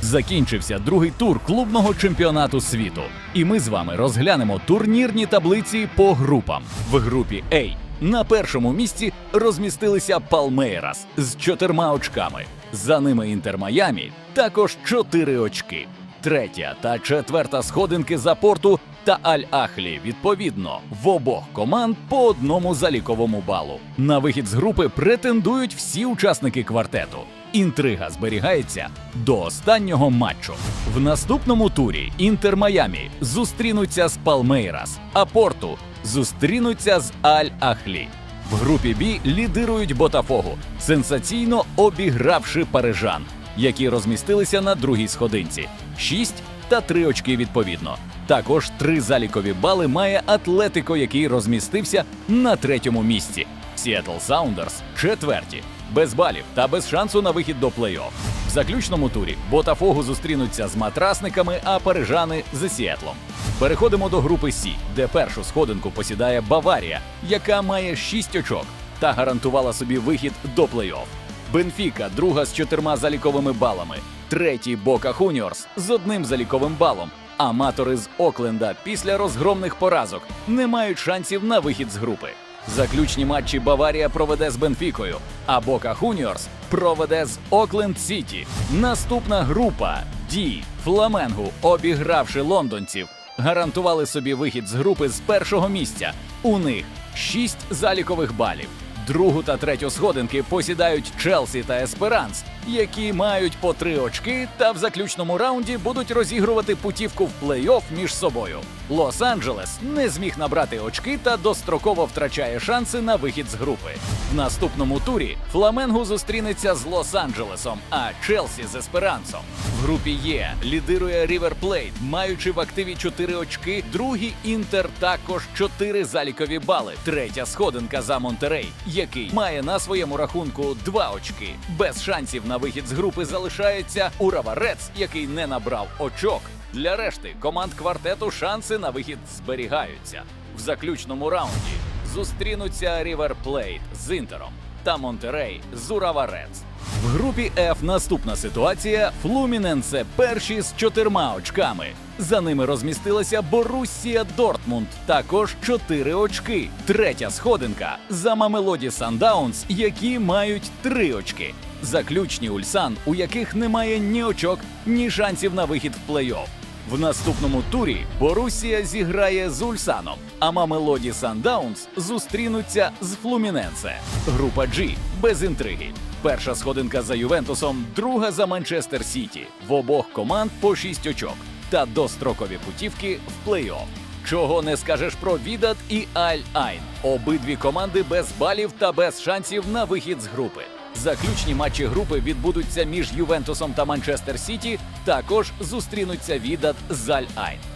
Закінчився другий тур клубного чемпіонату світу, і ми з вами розглянемо турнірні таблиці по групам. В групі А на першому місці розмістилися Палмейрас з чотирма очками. За ними Інтер Майамі також чотири очки. Третя та четверта сходинки за порту та Аль-Ахлі відповідно в обох команд по одному заліковому балу. На вихід з групи претендують всі учасники квартету. Інтрига зберігається до останнього матчу. В наступному турі Інтер Майамі зустрінуться з Палмейрас, а Порту зустрінуться з Аль-Ахлі. В групі Бі лідирують Ботафогу, сенсаційно обігравши парижан, які розмістилися на другій сходинці 6 та 3 очки відповідно. Також три залікові бали має Атлетико, який розмістився на третьому місці. Сіетл Саундерс четверті, без балів та без шансу на вихід до плей-офф. В заключному турі Ботафогу зустрінуться з матрасниками, а парижани з Сіетлом. Переходимо до групи Сі, де першу сходинку посідає Баварія, яка має 6 очок та гарантувала собі вихід до плей-офф. Бенфіка, друга з чотирма заліковими балами, третій Бока Хуніорс з одним заліковим балом. Аматори з Окленда після розгромних поразок не мають шансів на вихід з групи. Заключні матчі Баварія проведе з Бенфікою, а Бока Хуніорс проведе з Окленд Сіті. Наступна група Ді Фламенгу, обігравши лондонців, гарантували собі вихід з групи з першого місця. У них шість залікових балів. Другу та третю сходинки посідають Челсі та Есперанс, які мають по три очки та в заключному раунді будуть розігрувати путівку в плей-офф між собою. Лос-Анджелес не зміг набрати очки та достроково втрачає шанси на вихід з групи. В наступному турі Фламенгу зустрінеться з Лос-Анджелесом, а Челсі з Есперансом. В групі Є лідирує Рівер Плейт, маючи в активі 4 очки. Другий Інтер також 4 залікові бали. Третя сходинка за Монтерей, який має на своєму рахунку 2 очки. Без шансів на вихід з групи залишається Ураварець, який не набрав очок. Для решти команд квартету шанси на вихід зберігаються. В заключному раунді зустрінуться Ріверплейт з Інтером та Монтерей з Ураварец. В групі F наступна ситуація: Флуміненсе перші з чотирма очками. За ними розмістилася Боруссія Дортмунд, також чотири очки. Третя сходинка за Мамелоді Сандаунс, які мають три очки. Заключні Ульсан, у яких немає ні очок, ні шансів на вихід в плей-офф. В наступному турі Борусія зіграє з Ульсаном, а Мамелоді Сандаунс зустрінуться з Флуміненсе. Група G без інтриги. Перша сходинка за Ювентусом, друга за Манчестер Сіті. В обох команд по 6 очок та дострокові путівки в плей-офф. Чого не скажеш про Відат і Аль-Айн. Обидві команди без балів та без шансів на вихід з групи. Заключні матчі групи відбудуться між Ювентусом та Манчестер Сіті. Також зустрінуться Відат з Аль-Айн.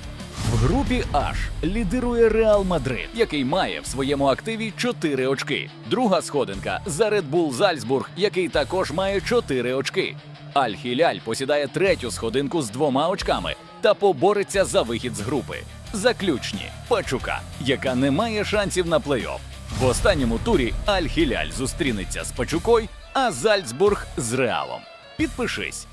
В групі H лідирує Реал Мадрид, який має в своєму активі 4 очки. Друга сходинка за Red Bull Зальцбург, який також має 4 очки. Аль-Хіляль посідає третю сходинку з двома очками та побореться за вихід з групи. Заключні Пачука, яка не має шансів на плей-офф. В останньому турі Аль-Хіляль зустрінеться з Пачукой, а Зальцбург з Реалом. Підпишись,